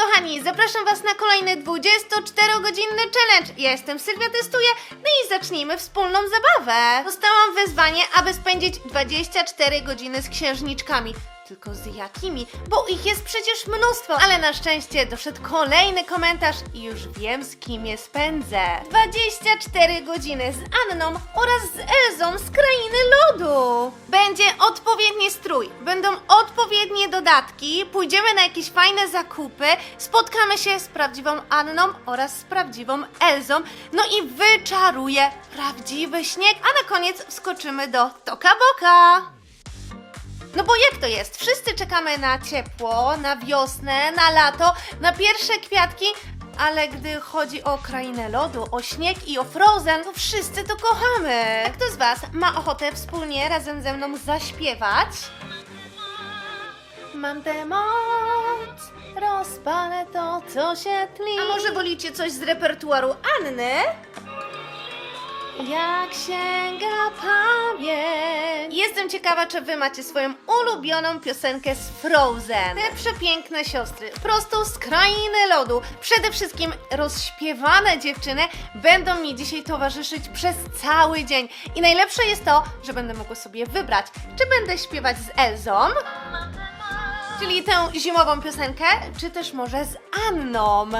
kochani, zapraszam Was na kolejny 24-godzinny challenge. Ja jestem Sylwia Testuję, no i zacznijmy wspólną zabawę. Dostałam wyzwanie, aby spędzić 24 godziny z księżniczkami. Tylko z jakimi? Bo ich jest przecież mnóstwo, ale na szczęście doszedł kolejny komentarz i już wiem z kim je spędzę. 24 godziny z Anną oraz z Elzą z Krainy Lodu. Będzie odpowiedni strój, będą odpowiednie dodatki, pójdziemy na jakieś fajne zakupy, spotkamy się z prawdziwą Anną oraz z prawdziwą Elzą, no i wyczaruję prawdziwy śnieg, a na koniec wskoczymy do Toka Boka. No bo jak to jest? Wszyscy czekamy na ciepło, na wiosnę, na lato, na pierwsze kwiatki, ale gdy chodzi o krainę lodu, o śnieg i o Frozen, to wszyscy to kochamy. Kto z Was ma ochotę wspólnie razem ze mną zaśpiewać? Mam tę moc, rozpalę to, co się tli. A może wolicie coś z repertuaru Anny? Jak sięga pamięć. Jestem ciekawa, czy wy macie swoją ulubioną piosenkę z Frozen. Te przepiękne siostry, prosto z krainy lodu. Przede wszystkim rozśpiewane dziewczyny będą mi dzisiaj towarzyszyć przez cały dzień. I najlepsze jest to, że będę mogła sobie wybrać, czy będę śpiewać z Elzą, czyli tę zimową piosenkę, czy też może z Anną.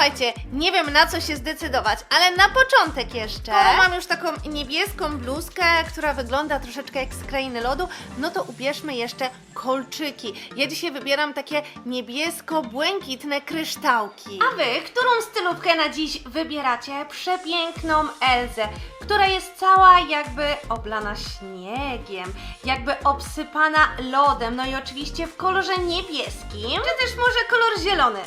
Słuchajcie, nie wiem na co się zdecydować, ale na początek jeszcze. Skoro mam już taką niebieską bluzkę, która wygląda troszeczkę jak z krainy lodu, no to ubierzmy jeszcze kolczyki. Ja dzisiaj wybieram takie niebiesko-błękitne kryształki. A wy, którą stylówkę na dziś wybieracie? Przepiękną Elzę, która jest cała jakby oblana śniegiem, jakby obsypana lodem, no i oczywiście w kolorze niebieskim, czy też może kolor zielony.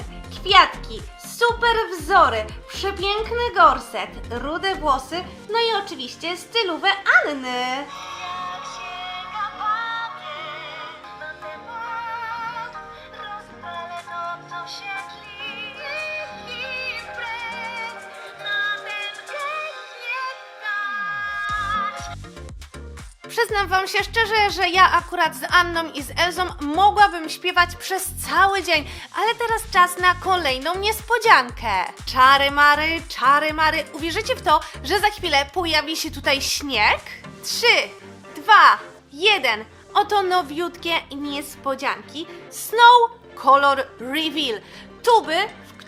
Kwiatki, super wzory, przepiękny gorset, rude włosy, no i oczywiście stylówę Anny. Przyznam Wam się szczerze, że ja akurat z Anną i z Elzą mogłabym śpiewać przez cały dzień, ale teraz czas na kolejną niespodziankę. Czary mary, czary mary, uwierzycie w to, że za chwilę pojawi się tutaj śnieg? Trzy, dwa, jeden. Oto nowiutkie niespodzianki. Snow Color Reveal. Tuby,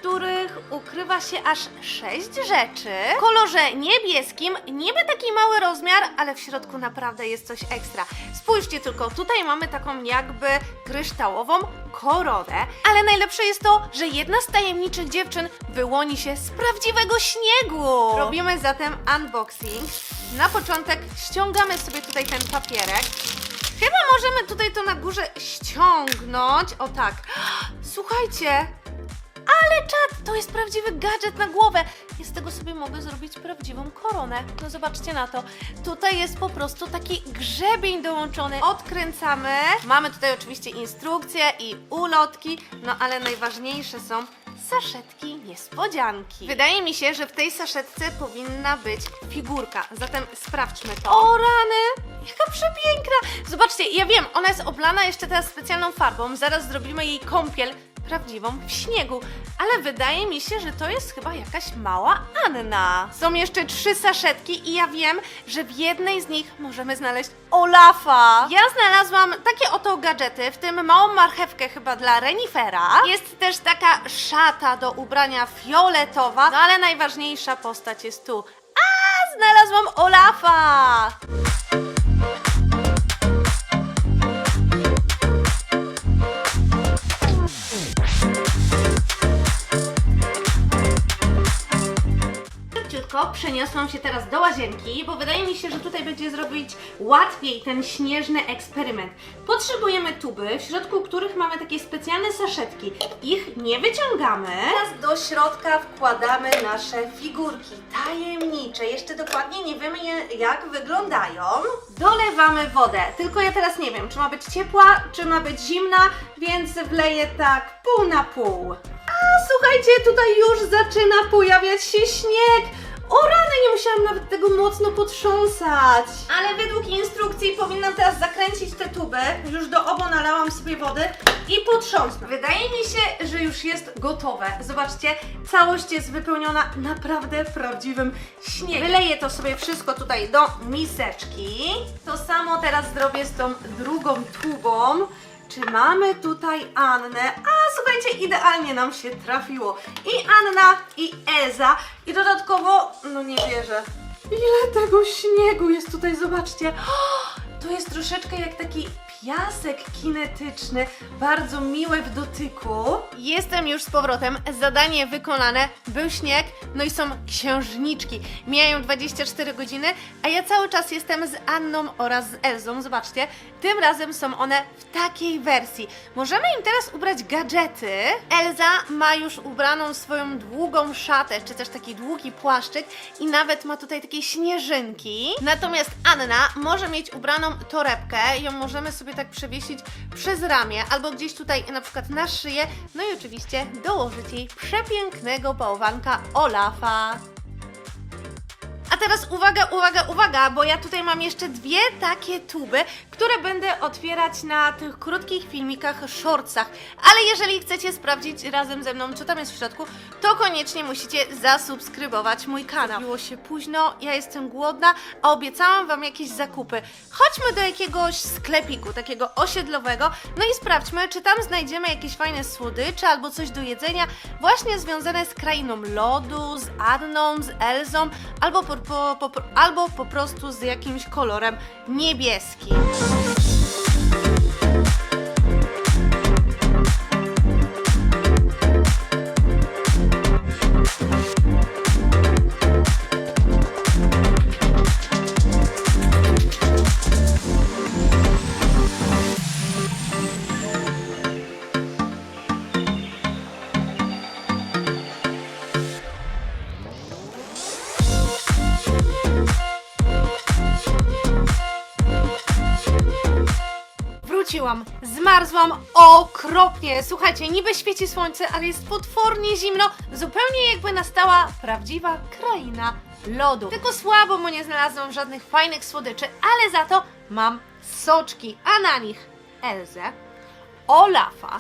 których ukrywa się aż sześć rzeczy. W kolorze niebieskim, niby taki mały rozmiar, ale w środku naprawdę jest coś ekstra. Spójrzcie tylko, tutaj mamy taką jakby kryształową koronę, ale najlepsze jest to, że jedna z tajemniczych dziewczyn wyłoni się z prawdziwego śniegu. Robimy zatem unboxing. Na początek ściągamy sobie tutaj ten papierek. Chyba możemy tutaj to na górze ściągnąć. O tak. Słuchajcie, ale czad, to jest prawdziwy gadżet na głowę. Ja z tego sobie mogę zrobić prawdziwą koronę. No zobaczcie na to. Tutaj jest po prostu taki grzebień dołączony. Odkręcamy. Mamy tutaj oczywiście instrukcje i ulotki, no ale najważniejsze są saszetki niespodzianki. Wydaje mi się, że w tej saszetce powinna być figurka, zatem sprawdźmy to. O rany! Jaka przepiękna! Zobaczcie, ja wiem, ona jest oblana jeszcze teraz specjalną farbą, zaraz zrobimy jej kąpiel prawdziwą w śniegu, ale wydaje mi się, że to jest chyba jakaś mała Anna. Są jeszcze trzy saszetki i ja wiem, że w jednej z nich możemy znaleźć Olafa. Ja znalazłam takie oto gadżety, w tym małą marchewkę chyba dla Renifera. Jest też taka szata do ubrania fioletowa, no ale najważniejsza postać jest tu. A, znalazłam Olafa! Przeniosłam się teraz do łazienki, bo wydaje mi się, że tutaj będzie zrobić łatwiej ten śnieżny eksperyment. Potrzebujemy tuby, w środku których mamy takie specjalne saszetki. Ich nie wyciągamy. Teraz do środka wkładamy nasze figurki tajemnicze. Jeszcze dokładnie nie wiemy jak wyglądają. Dolewamy wodę, tylko ja teraz nie wiem, czy ma być ciepła, czy ma być zimna, więc wleję tak pół na pół. A słuchajcie, tutaj już zaczyna pojawiać się śnieg. O rany, nie musiałam nawet tego mocno potrząsać. Ale według instrukcji powinnam teraz zakręcić tę tubę. Już do obu nalałam sobie wody i potrząsnąć. Wydaje mi się, że już jest gotowe. Zobaczcie, całość jest wypełniona naprawdę prawdziwym śniegiem. Wyleję to sobie wszystko tutaj do miseczki. To samo teraz zrobię z tą drugą tubą. Czy mamy tutaj Annę? A słuchajcie, idealnie nam się trafiło. I Anna, i Eza. I dodatkowo, no nie wierzę. Ile tego śniegu jest tutaj, zobaczcie. To jest troszeczkę jak taki piasek kinetyczny, bardzo miły w dotyku. Jestem już z powrotem, zadanie wykonane, był śnieg, no i są księżniczki. Mijają 24 godziny, a ja cały czas jestem z Anną oraz z Elzą, zobaczcie. Tym razem są one w takiej wersji. Możemy im teraz ubrać gadżety. Elza ma już ubraną swoją długą szatę, czy też taki długi płaszczyk i nawet ma tutaj takie śnieżynki. Natomiast Anna może mieć ubraną torebkę, ją możemy sobie tak przewiesić przez ramię albo gdzieś tutaj na przykład na szyję. No i oczywiście dołożyć jej przepięknego bałwanka Olafa. A teraz uwaga, uwaga, uwaga, bo ja tutaj mam jeszcze dwie takie tuby, które będę otwierać na tych krótkich filmikach, shortsach. Ale jeżeli chcecie sprawdzić razem ze mną, co tam jest w środku, to koniecznie musicie zasubskrybować mój kanał. Było się późno, ja jestem głodna, a obiecałam Wam jakieś zakupy. Chodźmy do jakiegoś sklepiku, takiego osiedlowego, no i sprawdźmy, czy tam znajdziemy jakieś fajne słodycze albo coś do jedzenia, właśnie związane z krainą lodu, z Anną, z Elzą, albo po, po, po, albo po prostu z jakimś kolorem niebieskim. Peace. Zmarzłam okropnie. Słuchajcie, niby świeci słońce, ale jest potwornie zimno, zupełnie jakby nastała prawdziwa kraina lodu. Tylko słabo, bo nie znalazłam żadnych fajnych słodyczy, ale za to mam soczki, a na nich Elzę, Olafa.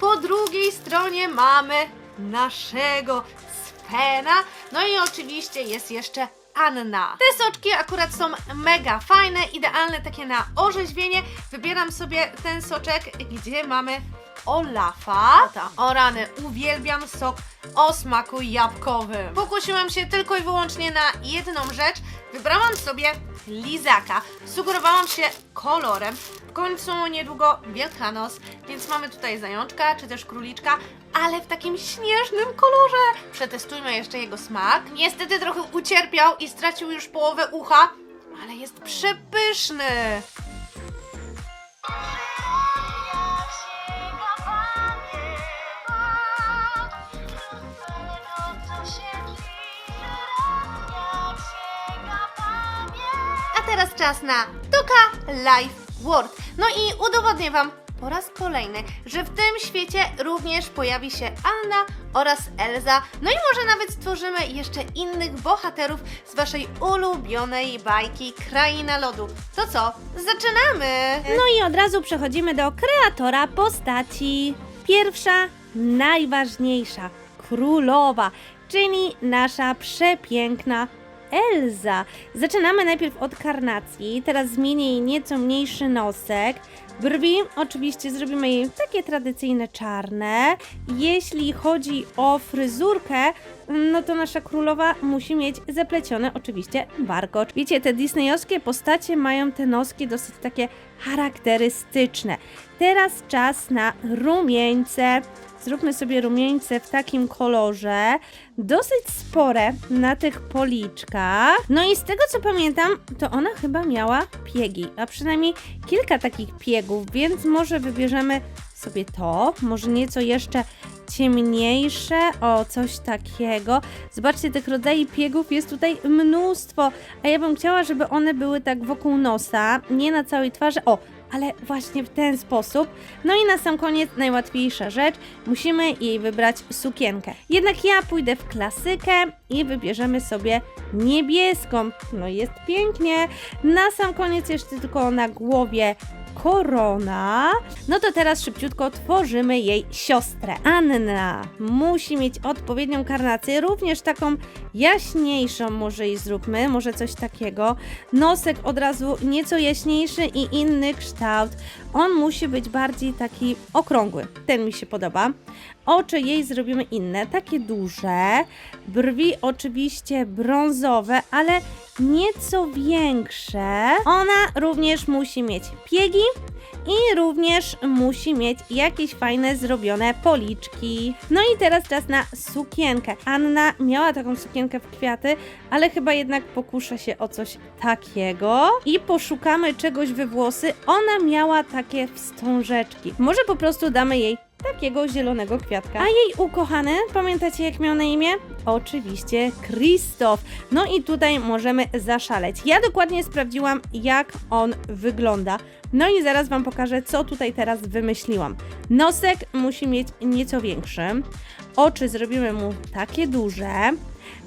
Po drugiej stronie mamy naszego Spena, no i oczywiście jest jeszcze Anna. Te soczki akurat są mega fajne, idealne takie na orzeźwienie. Wybieram sobie ten soczek, gdzie mamy Olafa. O rany, uwielbiam sok o smaku jabłkowym. Pokusiłam się tylko i wyłącznie na jedną rzecz. Wybrałam sobie lizaka. Sugerowałam się kolorem. W końcu niedługo Wielkanoc, więc mamy tutaj zajączka, czy też króliczka, ale w takim śnieżnym kolorze. Przetestujmy jeszcze jego smak. Niestety trochę ucierpiał i stracił już połowę ucha, ale jest przepyszny. Czas na Toka Life World. No i udowodnię Wam po raz kolejny, że w tym świecie również pojawi się Anna oraz Elza. No i może nawet stworzymy jeszcze innych bohaterów z Waszej ulubionej bajki Kraina Lodu. To co? Zaczynamy! No i od razu przechodzimy do kreatora postaci. Pierwsza, najważniejsza, królowa, czyli nasza przepiękna Elza. Zaczynamy najpierw od karnacji, teraz zmienię jej nieco mniejszy nosek. Brwi oczywiście zrobimy jej takie tradycyjne czarne. Jeśli chodzi o fryzurkę, no to nasza królowa musi mieć zaplecione oczywiście warkocz. Wiecie, te disneyowskie postacie mają te noski dosyć takie charakterystyczne. Teraz czas na rumieńce. Zróbmy sobie rumieńce w takim kolorze, dosyć spore na tych policzkach. No i z tego co pamiętam, to ona chyba miała piegi, a przynajmniej kilka takich piegów, więc może wybierzemy sobie to, może nieco jeszcze ciemniejsze, o coś takiego. Zobaczcie, tych rodzajów piegów jest tutaj mnóstwo, a ja bym chciała, żeby one były tak wokół nosa, nie na całej twarzy. O, ale właśnie w ten sposób. No i na sam koniec najłatwiejsza rzecz, musimy jej wybrać sukienkę. Jednak ja pójdę w klasykę i wybierzemy sobie niebieską. No jest pięknie. Na sam koniec jeszcze tylko na głowie korona. No to teraz szybciutko tworzymy jej siostrę. Anna musi mieć odpowiednią karnację, również taką jaśniejszą może jej zróbmy, może coś takiego. Nosek od razu nieco jaśniejszy i inny kształt. On musi być bardziej taki okrągły. Ten mi się podoba. Oczy jej zrobimy inne, takie duże. Brwi oczywiście brązowe, ale nieco większe. Ona również musi mieć piegi i również musi mieć jakieś fajne zrobione policzki. No i teraz czas na sukienkę. Anna miała taką sukienkę w kwiaty, ale chyba jednak pokuszę się o coś takiego i poszukamy czegoś we włosy. Ona miała takie wstążeczki. Może po prostu damy jej takiego zielonego kwiatka. A jej ukochany, pamiętacie jak miał na imię? Oczywiście Krzysztof. No i tutaj możemy zaszaleć. Ja dokładnie sprawdziłam, jak on wygląda. No i zaraz Wam pokażę, co tutaj teraz wymyśliłam. Nosek musi mieć nieco większy. Oczy zrobimy mu takie duże.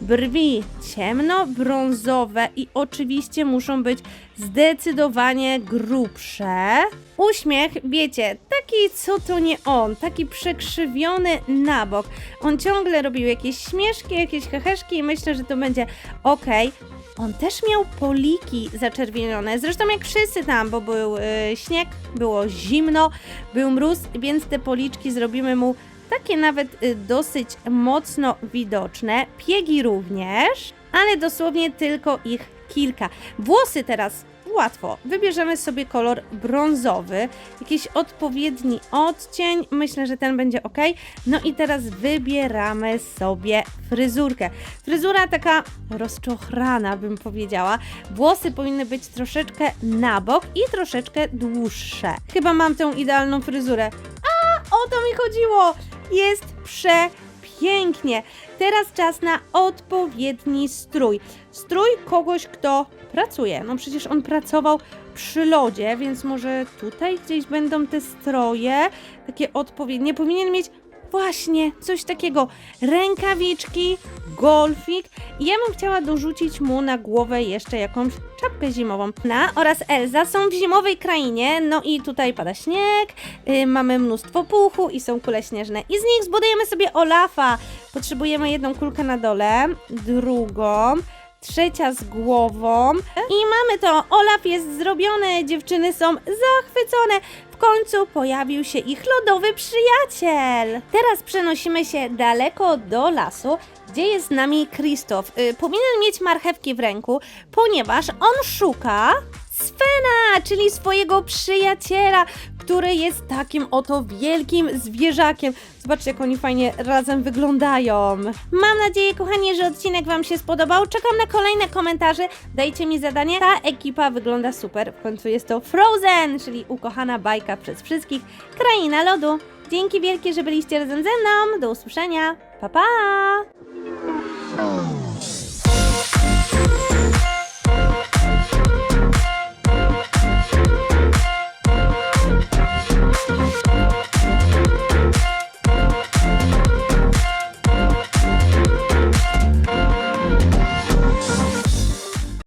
Brwi ciemno-brązowe i oczywiście muszą być zdecydowanie grubsze. Uśmiech, wiecie, taki co to nie on, taki przekrzywiony na bok. On ciągle robił jakieś śmieszki, jakieś heheszki i myślę, że to będzie ok. On też miał poliki zaczerwienione, zresztą jak wszyscy tam, bo był y, śnieg, było zimno, był mróz, więc te policzki zrobimy mu takie nawet y, dosyć mocno widoczne, piegi również, ale dosłownie tylko ich kilka. Włosy teraz łatwo. Wybierzemy sobie kolor brązowy, jakiś odpowiedni odcień. Myślę, że ten będzie ok. No i teraz wybieramy sobie fryzurkę. Fryzura taka rozczochrana, bym powiedziała. Włosy powinny być troszeczkę na bok i troszeczkę dłuższe. Chyba mam tę idealną fryzurę. A, o to mi chodziło! Jest przepięknie. Teraz czas na odpowiedni strój. Strój kogoś, kto pracuje. No przecież on pracował przy lodzie, więc może tutaj gdzieś będą te stroje, takie odpowiednie. Powinien mieć właśnie coś takiego. Rękawiczki, golfik. Ja bym chciała dorzucić mu na głowę jeszcze jakąś czapkę zimową. Na oraz Elza są w zimowej krainie, no i tutaj pada śnieg, y, mamy mnóstwo puchu i są kule śnieżne. I z nich zbudujemy sobie Olafa. Potrzebujemy jedną kulkę na dole, drugą, trzecia z głową i mamy to. Olaf jest zrobiony, dziewczyny są zachwycone. W końcu pojawił się ich lodowy przyjaciel. Teraz przenosimy się daleko do lasu, gdzie jest z nami Krzysztof. Y, powinien mieć marchewki w ręku, ponieważ on szuka Svena, czyli swojego przyjaciela, który jest takim oto wielkim zwierzakiem. Zobaczcie, jak oni fajnie razem wyglądają. Mam nadzieję, kochani, że odcinek Wam się spodobał. Czekam na kolejne komentarze. Dajcie mi zadanie. Ta ekipa wygląda super. W końcu jest to Frozen, czyli ukochana bajka przez wszystkich. Kraina lodu. Dzięki wielkie, że byliście razem ze mną. Do usłyszenia. Pa, pa!